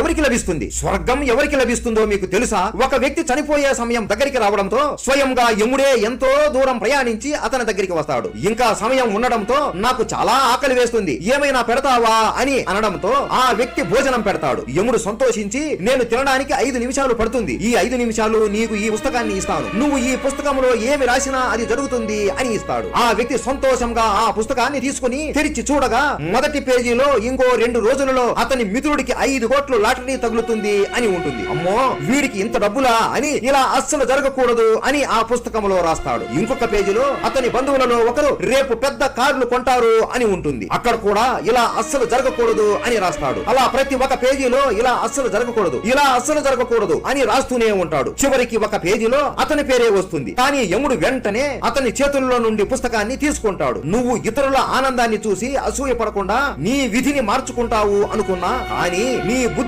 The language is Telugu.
ఎవరికి లభిస్తుంది? స్వర్గం ఎవరికి లభిస్తుందో మీకు తెలుసా? ఒక వ్యక్తి చనిపోయే సమయం దగ్గరికి రావడంతో స్వయంగా యముడే ఎంతో దూరం ప్రయాణించి అతని దగ్గరికి వస్తాడు. ఇంకా సమయం ఉండడంతో నాకు చాలా ఆకలి వేస్తుంది. ఏమైనా పెడతావా అని అనడంతో ఆ వ్యక్తి భోజనం పెడతాడు. యముడు సంతోషించి నేను తినడానికి ఐదు నిమిషాలు పడుతుంది. ఈ ఐదు నిమిషాలు నీకు ఈ పుస్తకాన్ని ఇస్తాను. నువ్వు ఈ పుస్తకంలో ఏమి రాసినా అది జరుగుతుంది అని ఇస్తాడు. ఆ వ్యక్తి సంతోషంగా ఆ పుస్తకాన్ని తీసుకుని తెరిచి చూడగా మొదటి పేజీలో ఇంకో రెండు రోజులలో అతని మిత్రుడికి ఐదు కోట్లు లాటరీ తగులుతుంది అని ఉంటుంది. అమ్మో! వీడికి ఇంత డబ్బులా అని ఇలా అస్సలు జరగకూడదు అని ఆ పుస్తకంలో రాస్తాడు. ఇంకొక పేజీలో అతని బంధువులలో ఒకరు రేపు పెద్ద కార్లు కొంటారు అని ఉంటుంది. అక్కడ కూడా ఇలా అస్సలు జరగకూడదు అని రాస్తాడు. అలా ప్రతి ఒక్క పేజీలో ఇలా అస్సలు జరగకూడదు ఇలా అస్సలు జరగకూడదు అని రాస్తూనే ఉంటాడు. చివరికి ఒక పేజీలో అతని పేరే వస్తుంది. కానీ యముడు వెంటనే అతని చేతుల్లో నుండి పుస్తకాన్ని తీసుకుంటాడు. నువ్వు ఇతరుల ఆనందాన్ని చూసి అసూయ పడకుండా నీ విధిని మార్చుకుంటావు అనుకున్నా కానీ నీ బుద్ధి